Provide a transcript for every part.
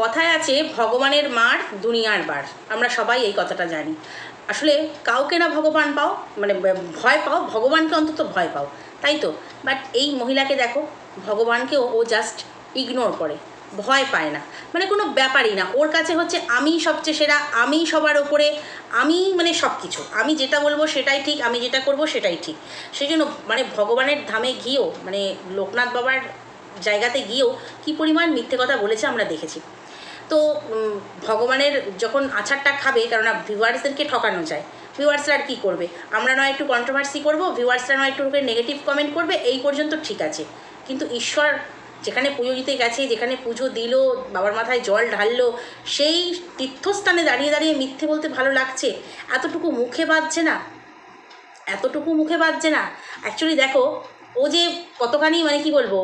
কথায় আছে, ভগবানের মার দুনিয়ার বার। আমরা সবাই এই কথাটা জানি। আসলে কাউকে না ভগবান পাও মানে ভয় পাও, ভগবানকে অন্তত ভয় পাও, তাই তো? বাট এই মহিলাকে দেখো, ভগবানকেও ও জাস্ট ইগনোর করে, ভয় পায় না। মানে কোনো ব্যাপারই না। ওর কাছে হচ্ছে, আমি সবচেয়ে সেরা, আমি সবার ওপরে, আমি মানে সব কিছু আমি যেটা বলব সেটাই ঠিক, আমি যেটা করব সেটাই ঠিক। সেই জন্য মানে ভগবানের ধামে গিয়েও মানে লোকনাথ বাবার জায়গাতে গিয়েও কি পরিমাণ মিথ্যে কথা বলেছে আমরা দেখেছি। তো ভগবানের যখন আছাড়টা খাবে, কেননা ভিউয়ার্সদেরকে ঠকানো যায়, ভিউয়ার্সরা আর কী করবে? আমরা নয় একটু কন্ট্রোভার্সি করব, ভিউয়ার্সরা নয় একটু নেগেটিভ কমেন্ট করবে, এই পর্যন্ত ঠিক আছে। কিন্তু ঈশ্বর যেখানে পুজো দিতে গেছে, যেখানে পুজো দিল, বাবার মাথায় জল ঢাললো, সেই তীর্থস্থানে দাঁড়িয়ে দাঁড়িয়ে মিথ্যে বলতে ভালো লাগছে, এতটুকু মুখে বাজছে না, এতটুকু মুখে বাজছে না। অ্যাকচুয়ালি দেখো ও যে কতখানি মানে কি বলব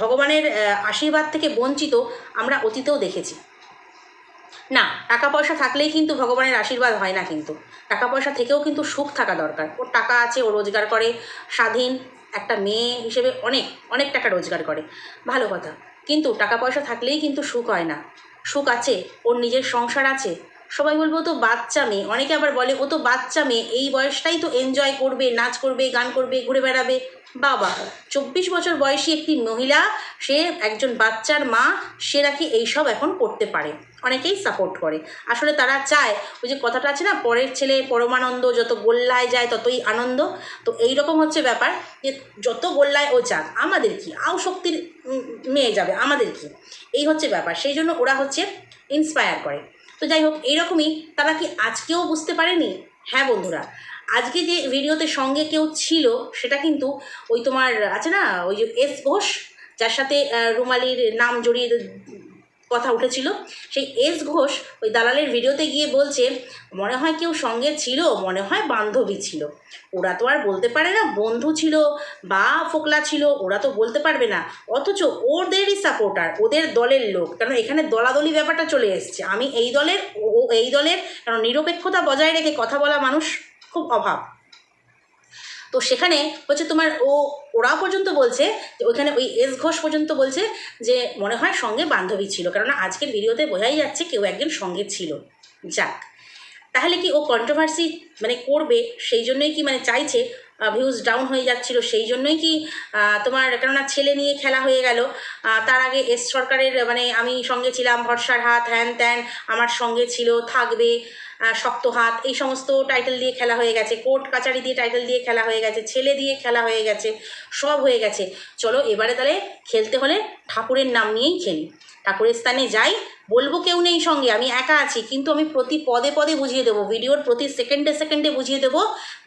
ভগবানের আশীর্বাদ থেকে বঞ্চিত, আমরা অতীতেও দেখেছি। না টাকা পয়সা থাকলেই কিন্তু ভগবানের আশীর্বাদ হয় না কিন্তু। টাকা পয়সা থেকেও কিন্তু সুখ থাকা দরকার। ওর টাকা আছে, ও রোজগার করে। স্বাধীন একটা মেয়ে হিসেবে অনেক অনেক টাকা রোজগার করে। ভালো কথা। কিন্তু টাকা পয়সা থাকলেই কিন্তু সুখ হয় না। সুখ আছে, ওর নিজের সংসার আছে সবাই বলব তো বাচ্চা মেয়ে। অনেকে আবার বলে, ও তো বাচ্চা মেয়ে, এই বয়সটাই তো এনজয় করবে, নাচ করবে, গান করবে, ঘুরে বেড়াবে। বাবা, চব্বিশ বছর বয়সী একটি মহিলা, সে একজন বাচ্চার মা, সে নাকি এইসব এখন করতে পারে। অনেকেই সাপোর্ট করে। আসলে তারা চায়, ওই যে কথাটা আছে না, পরের ছেলে পরমানন্দ, যত গোল্লায় যায় ততই আনন্দ। তো এই রকম হচ্ছে ব্যাপার যে, যত গোল্লায় ও যাক, আমাদের কি? আও শক্তির মেয়ে যাবে, আমাদের কি? এই হচ্ছে ব্যাপার। সেই জন্য ওরা হচ্ছে ইন্সপায়ার করে। তো যাই হোক এইরকমই তারা কি আজকেও বুঝতে পারেনি? হ্যাঁ বন্ধুরা, আজকে যে ভিডিওতে সঙ্গে কেউ ছিল, সেটা কিন্তু ওই তোমার আছে না, ওই যে এস ঘোষ, যার সাথে রুমালির নাম জড়িয়ে কথা উঠেছিল। সেই এস ঘোষ ওই দালালের ভিডিওতে গিয়ে বলছে, মনে হয় কেউ সঙ্গে ছিল, মনে হয় বান্ধবী ছিল। ওরা তো আর বলতে পারে না বন্ধু ছিল বা ফোকলা ছিল, ওরা তো বলতে পারবে না। অথচ ওদেরই সাপোর্টার ওদের দলের লোক। কারণ এখানে দলাদলি ব্যাপারটা চলে এসছে। আমি এই দলের, ও এই দলের কারণ নিরপেক্ষতা বজায় রেখে কথা বলা মানুষ খুব অভাব। তো সেখানে হচ্ছে তোমার ও ওরা পর্যন্ত বলছে যে ওইখানে ওই এস ঘোষ পর্যন্ত বলছে যে মনে হয় সঙ্গে বান্ধবী ছিল। কেননা আজকের ভিডিওতে বোঝাই যাচ্ছে কেউ একজন সঙ্গে ছিল। যাক, তাহলে কি ও কন্ট্রোভার্সি মানে করবে? সেই জন্যই কি মানে চাইছে ভিউজ ডাউন হয়ে যাচ্ছিল। সেই জন্যই কি তোমার কেননা ছেলে নিয়ে খেলা হয়ে গেল। তার আগে এস সরকারের মানে আমি সঙ্গে ছিলাম, ভরসার হাত, হ্যান ত্যান, আমার সঙ্গে ছিল, থাকবে শক্ত হাত, এই সমস্ত টাইটেল দিয়ে খেলা হয়ে গেছে। কোর্ট কাচারি দিয়ে টাইটেল দিয়ে খেলা হয়ে গেছে, ছেলে দিয়ে খেলা হয়ে গেছে, সব হয়ে গেছে। চলো, এবারে তাহলে খেলতে হলে ঠাকুরের নাম নিয়েই খেলি। ঠাকুরের স্থানে যাই বলব কেউ নেই সঙ্গে, আমি একা আছি, কিন্তু আমি প্রতি পদে পদে বুঝিয়ে দেবো, ভিডিওর প্রতি সেকেন্ডে সেকেন্ডে বুঝিয়ে দেবো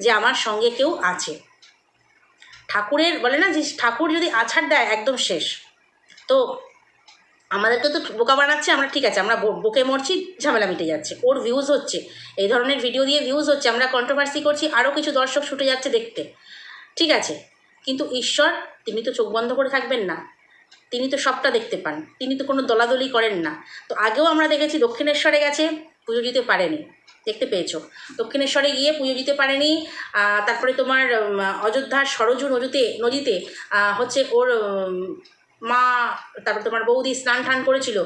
যে আমার সঙ্গে কেউ আছে। ঠাকুরের, বলে না যে ঠাকুর যদি আছাড় দেয়, একদম শেষ। তো আমাদেরকে তো বোকা বানাচ্ছে, আমরা ঠিক আছে, আমরা বকে মরছি, ঝামেলা মিটে যাচ্ছে, ওর ভিউজ হচ্ছে, এই ধরনের ভিডিও দিয়ে ভিউজ হচ্ছে, আমরা কন্ট্রোভার্সি করছি আরও কিছু দর্শক ছুটে যাচ্ছে দেখতে, ঠিক আছে? কিন্তু ঈশ্বর, তিনি তো চোখ বন্ধ করে থাকবেন না। তিনি তো সবটা দেখতে পান। তিনি তো কোনো দলাদলি করেন না। তো আগেও আমরা দেখেছি দক্ষিণেশ্বরে গেছে, পুজো দিতে পারেনি। দেখতে পেয়েছ। দক্ষিণেশ্বরে গিয়ে পুজো দিতে পারেনি। তারপরে তোমার অযোধ্যার সরজু নদীতে নদীতে হচ্ছে ওর মা, তারপর তোমার বৌদি স্নান টান করেছিল।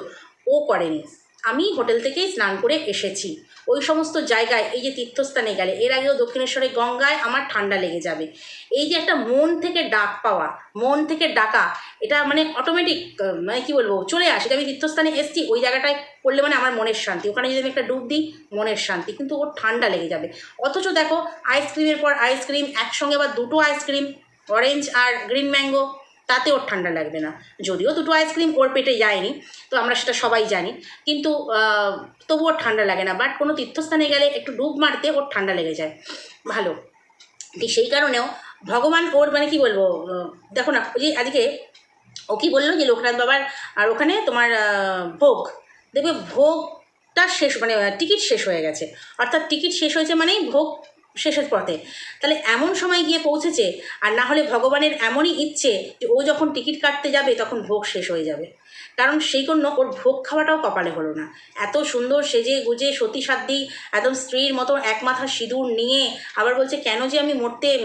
ও করেনি। আমি হোটেল থেকেই স্নান করে এসেছি। ওই সমস্ত জায়গায় এই যে তীর্থস্থানে গেলে, এর আগেও দক্ষিণেশ্বরে গঙ্গায় আমার ঠান্ডা লেগে যাবে। এই যে একটা মন থেকে ডাক পাওয়া, মন থেকে ডাকা, এটা মানে অটোমেটিক মানে কী বলব, চলে আসে। আমি তীর্থস্থানে এসেছি, ওই জায়গাটায় পড়লে মানে আমার মনের শান্তি। ওখানে যদি আমি একটা ডুব দিই, মনের শান্তি। কিন্তু ওর ঠান্ডা লেগে যাবে। অথচ দেখো আইসক্রিমের পর আইসক্রিম একসঙ্গে আবার দুটো আইসক্রিম অরেঞ্জ আর গ্রিন ম্যাঙ্গো তাতে ওর ঠান্ডা লাগবে না। যদিও দুটো আইসক্রিম ওর পেটে যায়নি, তো আমরা সেটা সবাই জানি। কিন্তু তবু ওর ঠান্ডা লাগে না। বাট কোনো তীর্থস্থানে গেলে একটু ডুব মারতে ওর ঠান্ডা লেগে যায়। ভালো। ঠিক সেই কারণেও ভগবান ওর মানে কি বলব দেখো না যে আজকে ও কি বলল যে লোকনাথ বাবার, আর ওখানে তোমার ভোগ। দেখবে ভোগটা শেষ মানে টিকিট শেষ হয়ে গেছে। অর্থাৎ টিকিট শেষ হয়েছে মানেই ভোগ শেষের পথে। তাহলে এমন সময় গিয়ে পৌঁছেছে, আর না হলে ভগবানের এমনই ইচ্ছে যে ও যখন টিকিট কাটতে যাবে তখন ভোগ শেষ হয়ে যাবে। কারণ সেই জন্য ওর ভোগ খাওয়াটাও কপালে হলো না। এত সুন্দর সেজে গুজে সতী সাধ্যি একদম স্ত্রীর মতো এক মাথা সিঁদুর নিয়ে আবার বলছে, কেন যে আমি মরতে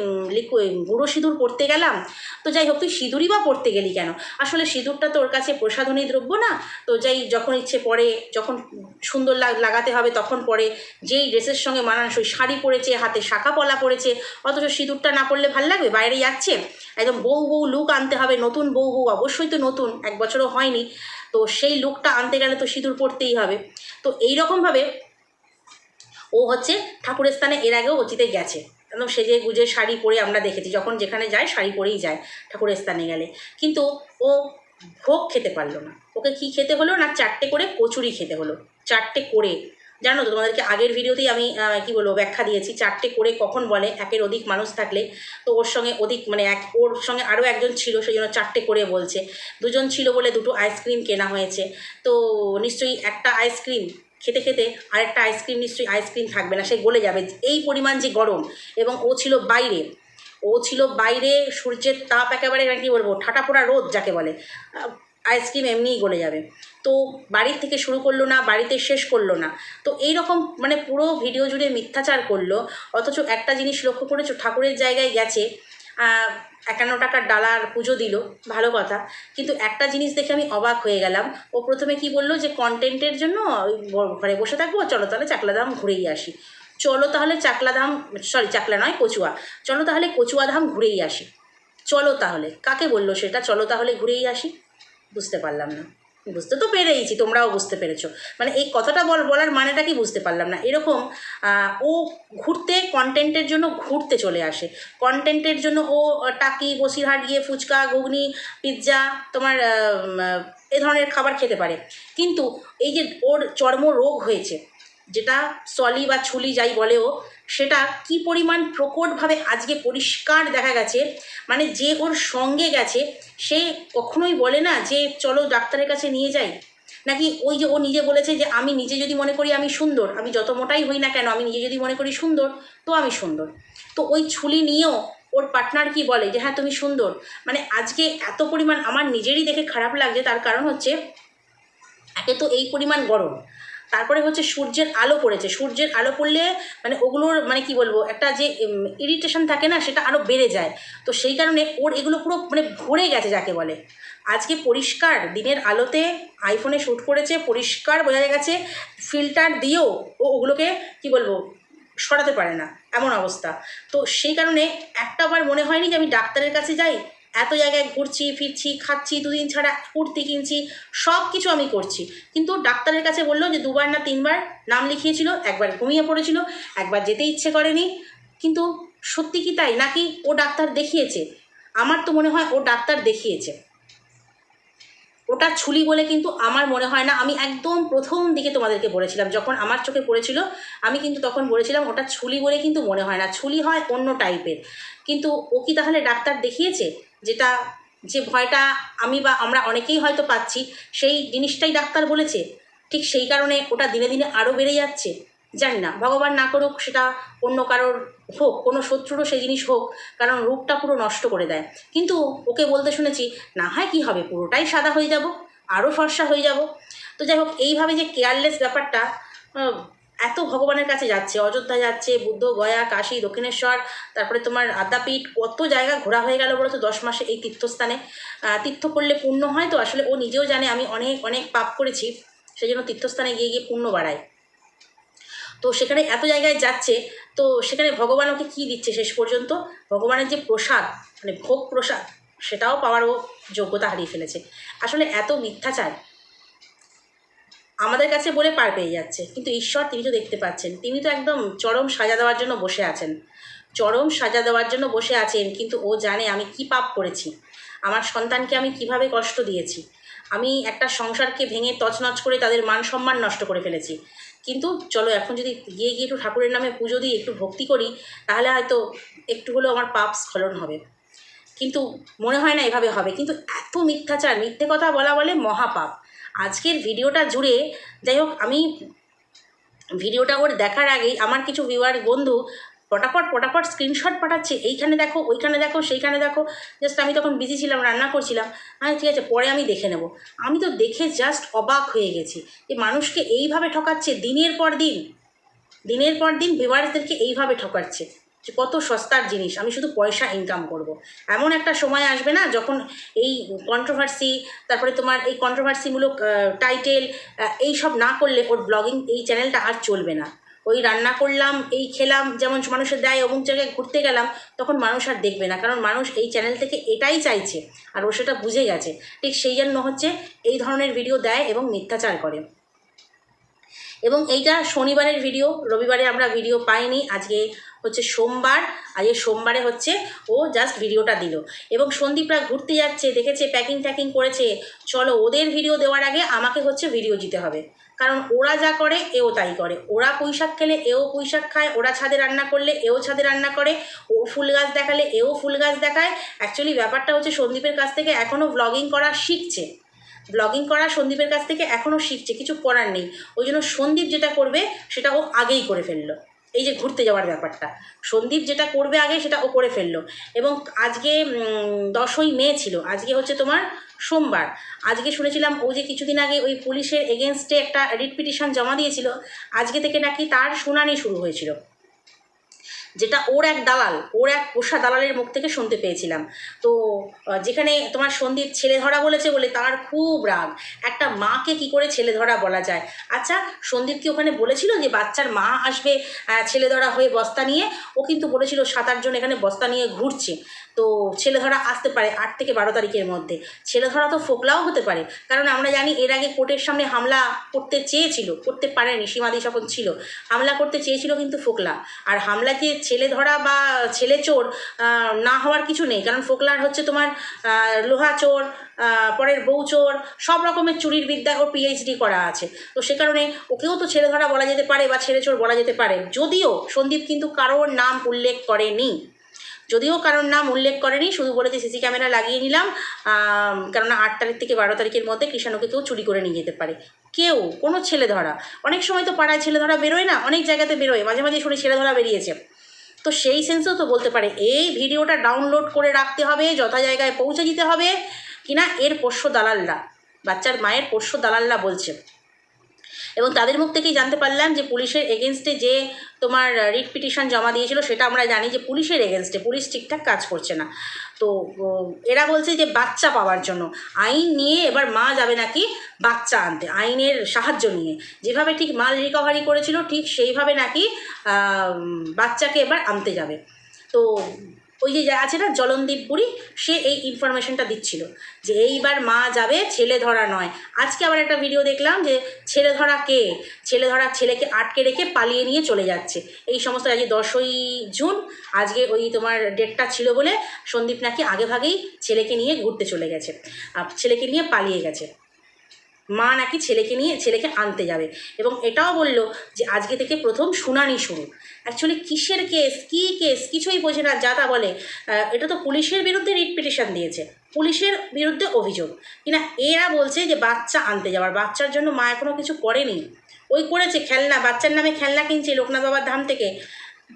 গুঁড়ো সিঁদুর পড়তে গেলাম? তো যাই হোক, তুই সিঁদুরই বা পড়তে গেলি কেন? আসলে সিঁদুরটা তো ওর কাছে প্রসাধনী দ্রব্য না। তো যাই যখন ইচ্ছে পরে যখন সুন্দর লাগ- লাগাতে হবে তখন পরে যেই ড্রেসের সঙ্গে মানানসই শাড়ি পরেছে, হাতে শাখা পলা পরেছে, অথচ সিঁদুরটা না পরলে ভালো লাগবে? বাইরে যাচ্ছে একদম বউ বউ লুক আনতে হবে, নতুন বউ বউ, অবশ্যই তো নতুন, এক বছরও হয়নি। তো সেই লুকটা আনতে গেলে তো সিঁদুর পরতেই হবে। তো এই রকমভাবে ও হচ্ছে ঠাকুরের স্থানে, এর আগেও অচিতে গেছে। একদম সেজে গুজে শাড়ি পরে আমরা দেখেছি, যখন যেখানে যায় শাড়ি পরেই যায় ঠাকুরের স্থানে গেলে। কিন্তু ও ভোগ খেতে পারল না। ওকে কি খেতে হলো না, চারটে করে কচুরি খেতে হলো। চারটে করে জানো তো, তোমাদেরকে আগের ভিডিওতেই আমি কি বলব, ব্যাখ্যা দিয়েছি, চারটে করে কখন বলে, একের অধিক মানুষ থাকলে। তো ওর সঙ্গে অধিক মানে এক, ওর সঙ্গে আরও একজন ছিল, সেই জন্য চারটে করে বলছে। দুজন ছিল বলে দুটো আইসক্রিম কেনা হয়েছে। তো নিশ্চয়ই একটা আইসক্রিম খেতে খেতে আরেকটা আইসক্রিম নিশ্চয়ই আইসক্রিম থাকবে না, সে গলে যাবে। এই পরিমাণ যে গরম, এবং ও ছিল বাইরে। ও ছিল বাইরে, সূর্যের তাপ একেবারে কি বলব ঠাটা পোড়া রোদ যাকে বলে। আইসক্রিম এমনিই গলে যাবে। তো বাড়ির থেকে শুরু করল না, বাড়িতে শেষ করল না। তো এই রকম মানে পুরো ভিডিও জুড়ে মিথ্যাচার করল, অথচ একটা জিনিস লক্ষ্য করেছ, ঠাকুরের জায়গায় গেছে একান্ন টাকার ডালার পুজো দিল, ভালো কথা। কিন্তু একটা জিনিস দেখে আমি অবাক হয়ে গেলাম। ও প্রথমে কি বলল যে কন্টেন্টের জন্য ঘরে বসে থাকব, চলো তাহলে চাকলা চাকলাদাম ঘুরেই আসি। চলো তাহলে চাকলা চাকলাধাম সরি চাকলা নয়, কচুয়া। চলো তাহলে কচুয়া ধাম ঘুরেই আসি। চলো তাহলে। কাকে বলল সেটা? চলো তাহলে ঘুরেই আসি। বুঝতে পারলাম না। বুঝতে তো পেরেইছি, তোমরাও বুঝতে পেরেছ। মানে এই কথাটা বল, বলার মানেটা কি বুঝতে পারলাম না। এরকম ও ঘুরতে কন্টেন্টের জন্য ঘুরতে চলে আসে। কন্টেন্টের জন্য ও টাকি, বসিরহাট গিয়ে ফুচকা, ঘুগনি পিৎজা তোমার এ ধরনের খাবার খেতে পারে। কিন্তু এই যে ওর চর্ম রোগ হয়েছে, যেটা সলি বা ছুলি যাই বলেও সেটা কি পরিমাণ প্রকটভাবে আজকে পরিষ্কার দেখা গেছে মানে যে ওর সঙ্গে গেছে, সে কখনোই বলে না যে চলো ডাক্তারের কাছে নিয়ে যাই। নাকি ওই যে ও নিজে বলেছে যে আমি নিজে যদি মনে করি আমি সুন্দর, আমি যত মোটাই হই না কেন, আমি নিজে যদি মনে করি সুন্দর, তো আমি সুন্দর। তো ওই ছুলি নিয়েও ওর পার্টনার কি বলে যে হ্যাঁ তুমি সুন্দর। মানে আজকে এত পরিমাণ আমার নিজেরই দেখে খারাপ লাগছে, তার কারণ হচ্ছে একে তো এই পরিমাণ গরম। তারপরে হচ্ছে সূর্যের আলো পড়েছে। সূর্যের আলো পড়লে মানে ওগুলোর মানে কি বলব? একটা যে ইরিটেশন থাকে না, সেটা আরও বেড়ে যায়। তো সেই কারণে ওর এগুলো পুরো মানে ভরে গেছে যাকে বলে। আজকে পরিষ্কার, দিনের আলোতে আইফোনে শ্যুট করেছে, পরিষ্কার বোঝা গেছে ফিল্টার দিয়েও ও ওগুলোকে কি বলব? সরাতে পারে না। এমন অবস্থা। তো সেই কারণে একটা বার মনে হয়নি যে আমি ডাক্তারের কাছে যাই এত জায়গায় ঘুরছি, ফিরছি, খাচ্ছি, দুদিন ছাড়া কুর্তি কিনছি সব কিছু আমি করছি। কিন্তু ডাক্তারের কাছে বলল যে দুবার না তিনবার নাম লিখিয়েছিল, একবার ঘুমিয়ে পড়েছিল, একবার যেতে ইচ্ছে করেনি। কিন্তু সত্যি কি তাই? নাকি ও ডাক্তার দেখিয়েছে? আমার তো মনে হয় ও ডাক্তার দেখিয়েছে। ওটা ছুলি বলে কিন্তু আমার মনে হয় না। আমি একদম প্রথম দিকে তোমাদেরকে বলেছিলাম, যখন আমার চোখে পড়েছিল, আমি কিন্তু তখন বলেছিলাম ওটা ছুলি বলে কিন্তু মনে হয় না। ছুলি হয় অন্য টাইপের কিন্তু ও কি তাহলে ডাক্তার দেখিয়েছে? যেটা, যে ভয়টা আমি বা আমরা অনেকেই হয়তো পাচ্ছি, সেই জিনিসটাই ডাক্তার বলেছে। ঠিক সেই কারণে ওটা দিনে দিনে আরও বেড়ে যাচ্ছে। জানি না, ভগবান না করুক সেটা অন্য কারোর হোক, কোনো শত্রুরও সেই জিনিস হোক, কারণ রূপটা পুরো নষ্ট করে দেয়। কিন্তু ওকে বলতে শুনেছি, না হয় কি হবে, পুরোটাই সাদা হয়ে যাব আরও ফর্সা হয়ে যাব। তো যাই হোক, এইভাবে যে কেয়ারলেস ব্যাপারটা এত ভগবানের কাছে যাচ্ছে, অযোধ্যা যাচ্ছে, বুদ্ধ গয়া, কাশী, দক্ষিণেশ্বর, তারপরে তোমার আদ্যাপীঠ, কত জায়গা ঘোরা হয়ে গেল বলো তো দশ মাসে এই তীর্থস্থানে। তীর্থ করলে পুণ্য হয় তো? আসলে ও নিজেও জানে আমি অনেক অনেক পাপ করেছি সেই জন্য তীর্থস্থানে গিয়ে গিয়ে পুণ্য বাড়ায়। তো সেখানে এত জায়গায় যাচ্ছে, তো সেখানে ভগবান ওকে কী দিচ্ছে শেষ পর্যন্ত? ভগবানের যে প্রসাদ মানে ভোগ প্রসাদ, সেটাও পাওয়ারও যোগ্যতা হারিয়ে ফেলেছে। আসলে এত মিথ্যাচার আমাদের কাছে বলে পার পেয়ে যাচ্ছে। কিন্তু ঈশ্বর তিনি তো দেখতে পাচ্ছেন। তিনি তো একদম চরম সাজা দেওয়ার জন্য বসে আছেন। চরম সাজা দেওয়ার জন্য বসে আছেন, কিন্তু ও জানে আমি কি পাপ করেছি। আমার সন্তানকে আমি কীভাবে কষ্ট দিয়েছি। আমি একটা সংসারকে ভেঙে তছনছ করে তাদের মান সম্মান নষ্ট করে ফেলেছি। কিন্তু চলো, এখন যদি গিয়ে গিয়ে একটু ঠাকুরের নামে পুজো দিই একটু ভক্তি করি, তাহলে হয়তো একটু হলেও আমার পাপ স্খলন হবে। কিন্তু মনে হয় না এভাবে হবে। কিন্তু এত মিথ্যাচার, মিথ্যে কথা বলা বলে মহাপাপ। আজকের ভিডিওটা জুড়ে যাই হোক, আমি ভিডিওটা ওর দেখার আগেই আমার কিছু ভিউয়ার বন্ধু পটাপট পটাপট স্ক্রিনশট পাঠাচ্ছে, এইখানে দেখো, ওইখানে দেখো, সেইখানে দেখো। জাস্ট আমি তখন বিজি ছিলাম, রান্না করছিলাম। হ্যাঁ ঠিক আছে, পরে আমি দেখে নেব। আমি তো দেখে জাস্ট অবাক হয়ে গেছি যে মানুষকে এইভাবে ঠকাচ্ছে, দিনের পর দিন। দিনের পর দিন ভিভার্সদেরকে এইভাবে ঠকাচ্ছে। যে কত সস্তার জিনিস, আমি শুধু পয়সা ইনকাম করব। এমন একটা সময় আসবে না যখন এই কন্ট্রোভার্সি তারপরে তোমার এই কন্ট্রোভার্সিমূলক টাইটেল এই সব না করলে ওর ব্লগিং এই চ্যানেলটা আর চলবে না। ওই রান্না করলাম, এই খেলাম, যেমন মানুষের দেয়, অমুক জায়গায় ঘুরতে গেলাম, তখন মানুষ আর দেখবে না। কারণ মানুষ এই চ্যানেল থেকে এটাই চাইছে, আর ও সেটা বুঝে গেছে। ঠিক সেই জন্য হচ্ছে এই ধরনের ভিডিও দেয় এবং মিথ্যাচার করে। এবং এইটা শনিবারের ভিডিও রবিবারে আমরা ভিডিও পাইনি, আজকে হচ্ছে সোমবার, আজকে সোমবারে হচ্ছে ও জাস্ট ভিডিওটা দিল। এবং সন্দীপরা ঘুরতে যাচ্ছে, দেখেছে প্যাকিং ট্যাকিং করেছে, চলো ওদের ভিডিও দেওয়ার আগে আমাকে হচ্ছে ভিডিও দিতে হবে। কারণ ওরা যা করে, এও তাই করে। ওরা পুঁইশাক খেলে, এও পুঁই শাক খায়, ওরা ছাদে রান্না করলে, এও ছাদে রান্না করে, ও ফুল গাছ দেখালে, এও ফুল গাছ দেখায়। অ্যাকচুয়ালি ব্যাপারটা হচ্ছে সন্দীপের কাছ থেকে এখনও ব্লগিং করা শিখছে। ব্লগিং করা সন্দীপের কাছ থেকে এখনও শিখছে, কিছু করার নেই। ওই জন্য সন্দীপ যেটা করবে, সেটা ও আগেই করে ফেলল। এই যে ঘুরতে যাওয়ার ব্যাপারটা। সন্দীপ যেটা করবে আগে, সেটা ও করে ফেলল। এবং আজকে দশই মে ছিল। আজকে হচ্ছে তোমার সোমবার। আজকে শুনেছিলাম ও যে কিছুদিন আগে ওই পুলিশের এগেনস্টে একটা রিট পিটিশন জমা দিয়েছিল, আজকে থেকে নাকি তার শুনানি শুরু হয়েছিল। যেটা ওর এক দালাল, ওর এক পোষা দালালের মুখ থেকে শুনতে পেয়েছিলাম। তো যেখানে তোমার সন্দীপ ছেলে ধরা বলেছে বলে তার খুব রাগ। একটা মাকে কি করে ছেলে ধরা বলা যায়? আচ্ছা সন্দীপ কি ওখানে বলেছিল যে বাচ্চার মা আসবে ছেলে ধরা হয়ে বস্তা নিয়ে? ও কিন্তু বলেছিল সাত আটজন এখানে বস্তা নিয়ে ঘুরছে। তো ছেলে ধরা আসতে পারে আট থেকে বারো তারিখের মধ্যে। ছেলে ধরা তো ফোকলাও হতে পারে। কারণ আমরা জানি এর আগে কোর্টের সামনে হামলা করতে চেয়েছিল, করতে পারেনি, সীমাদি যখন ছিল। হামলা করতে চেয়েছিল কিন্তু ফোকলা। আর হামলাতে ছেলে ধরা বা ছেলে চোর না হওয়ার কিছু নেই। কারণ ফোকলার হচ্ছে তোমার লোহা চোর পরের বউ চোর, সব রকমের চুরির বিদ্যা ওর পিএইচডি করা আছে। তো সে কারণে ওকেও তো ছেলে ধরা বলা যেতে পারে বা ছেলে চোর বলা যেতে পারে। যদিও সন্দীপ কিন্তু কারোর নাম উল্লেখ করেনি। যদিও কারোর নাম উল্লেখ করেনি, শুধু বলেছে সিসি ক্যামেরা লাগিয়ে নিলাম কেননা আট তারিখ থেকে বারো তারিখের মধ্যে কৃষাণুকে কেউ চুরি করে নিয়ে যেতে পারে। কেউ, কোনো ছেলে ধরা অনেক সময় তো পাড়ায় ছেলে ধরা বেরোয় না, অনেক জায়গাতে বেরোয়, মাঝে মাঝে শুনি ছেলে ধরা বেরিয়েছে। তো সেই সেন্সেও তো বলতে পারে, এই ভিডিওটা ডাউনলোড করে রাখতে হবে, যথা জায়গায় পৌঁছে দিতে হবে, কিনা এর পোষ্য দালালরা, বাচ্চার মায়ের পোষ্য দালালরা বলছে। এবং তাদের মুখ থেকেই জানতে পারলাম যে পুলিশের এগেনস্টে যে তোমার রিট পিটিশন জমা দিয়েছিল, সেটা আমরা জানি যে পুলিশের এগেনস্টে পুলিশ ঠিকঠাক কাজ করছে না। তো এরা বলছে যে বাচ্চা পাওয়ার জন্য। আইন নিয়ে এবার মা যাবে নাকি বাচ্চা আনতে, আইনের সাহায্য নিয়ে। যেভাবে ঠিক মাল রিকভারি করেছিল, ঠিক সেইভাবে নাকি বাচ্চাকে এবার আনতে যাবে। তো ওই যে আছে না জলনদীপ বুড়ি সে এই ইনফরমেশনটা দিচ্ছিল যে এইবার মা যাবে ছেলে ধরা নয়। আজকে আবার একটা ভিডিও দেখলাম যে ছেলে ধরা কে? ছেলে ধরা ছেলেকে আটকে রেখে পালিয়ে নিয়ে চলে যাচ্ছে। এই সমস্ত আজকে দশই জুন, আজকে ওই তোমার ডেটটা ছিল বলে সন্দীপ নাকি আগে ভাগেই ছেলেকে নিয়ে ঘুরতে চলে গেছে। ছেলেকে নিয়ে পালিয়ে গেছে। মা নাকি ছেলেকে নিয়ে ছেলেকে আনতে যাবে। এবং এটাও বলল যে, আজকে থেকে প্রথম শুনানি শুরু। অ্যাকচুয়ালি কিসের কেস কী কেস কিছুই বোঝে না, যা তা বলে। এটা তো পুলিশের বিরুদ্ধে রিট পিটিশন দিয়েছে। পুলিশের বিরুদ্ধে অভিযোগ। কিনা এরা বলছে যে, বাচ্চা আনতে যাওয়ার, বাচ্চার জন্য মা এখনও কিছু করেনি। ওই করেছে, খেলনা, বাচ্চার নামে খেলনা কিনছে লোকনাথ বাবার ধাম থেকে।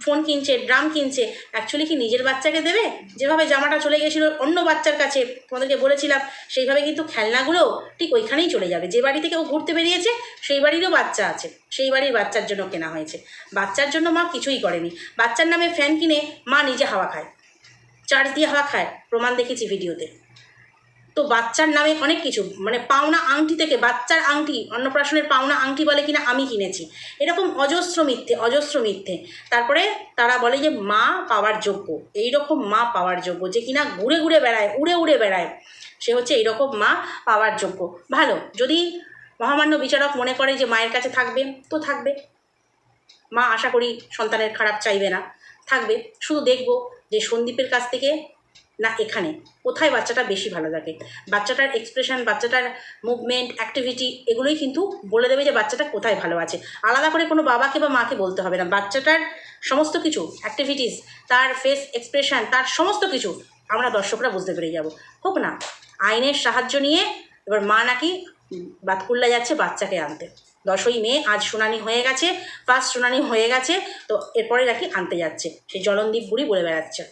ফোন কিনছে, ড্রাম কিনছে অ্যাকচুয়ালি কি নিজের বাচ্চাকে দেবে? যেভাবে জামাটা চলে গেছিল অন্য বাচ্চার কাছে, তোমাদেরকে বলেছিলাম, সেইভাবে কিন্তু খেলনাগুলো ঠিক ওইখানেই চলে যাবে। যে বাড়ি থেকে ও ঘুরতে বেরিয়েছে, সেই বাড়িরও বাচ্চা আছে। সেই বাড়ির বাচ্চার জন্য কেনা হয়েছে। বাচ্চার জন্য মা কিছুই করেনি। বাচ্চার নামে ফ্যান কিনে মা নিজে হাওয়া খায়। চার্জ দিয়ে হাওয়া খায়। প্রমাণ দেখেছি ভিডিওতে। তো বাচ্চার নামে অনেক কিছু মানে পাওনা আংটি থেকে বাচ্চার আংটি, অন্নপ্রাশনের পাওনা আংটি বলে কিনা আমি কিনেছি। এরকম অজস্র মিথ্যে অজস্র মিথ্যে। তারপরে তারা বলে যে মা পাওয়ার যোগ্য এই রকম মা পাওয়ার যোগ্য, যে কিনা ঘুরে ঘুরে বেড়ায়, উড়ে উড়ে বেড়ায়, সে হচ্ছে এইরকম মা পাওয়ার যোগ্য। ভালো, যদি মহামান্য বিচারক মনে করে যে মায়ের কাছে থাকবে, তো থাকবে। মা আশা করি সন্তানের খারাপ চাইবে না, থাকবে। শুধু দেখব যে সন্দীপের কাছ থেকে না এখানে। কোথায় বাচ্চাটা বেশি ভালো থাকে? বাচ্চাটার এক্সপ্রেশন বাচ্চাটার মুভমেন্ট অ্যাক্টিভিটি এগুলোই কিন্তু বলে দেবে যে বাচ্চাটা কোথায় ভালো আছে। আলাদা করে কোনো বাবাকে বা মাকে বলতে হবে না। বাচ্চাটার সমস্ত কিছু অ্যাক্টিভিটিস তার ফেস এক্সপ্রেশন তার সমস্ত কিছু আমরা দর্শকরা বুঝতে পেরে যাব। হোক না, আইনের সাহায্য নিয়ে এবার মা নাকি বাতকুল্লা যাচ্ছে বাচ্চাকে আনতে। দশই মে, আজ শুনানি হয়ে গেছে ফার্স্ট শুনানি হয়ে গেছে, তো এরপরে নাকি আনতে যাচ্ছে। সেই জলনদীপ বুড়ি বলে বেড়াচ্ছে।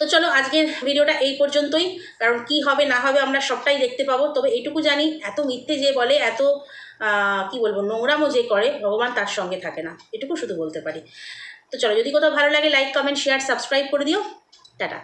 তো চলো আজকের ভিডিওটা এই পর্যন্তই। কারণ কি হবে, না হবে আমরা সবটাই দেখতে পাবো। তবে এটুকু জানি, এত মিথ্যে যে বলে, এত কি বলব, নোংরামও যে করে, ভগবান তার সঙ্গে থাকে না। এটুকু শুধু বলতে পারি। তো চলো, যদি কোথাও ভালো লাগে লাইক কমেন্ট শেয়ার সাবস্ক্রাইব করে দিও। টাটা।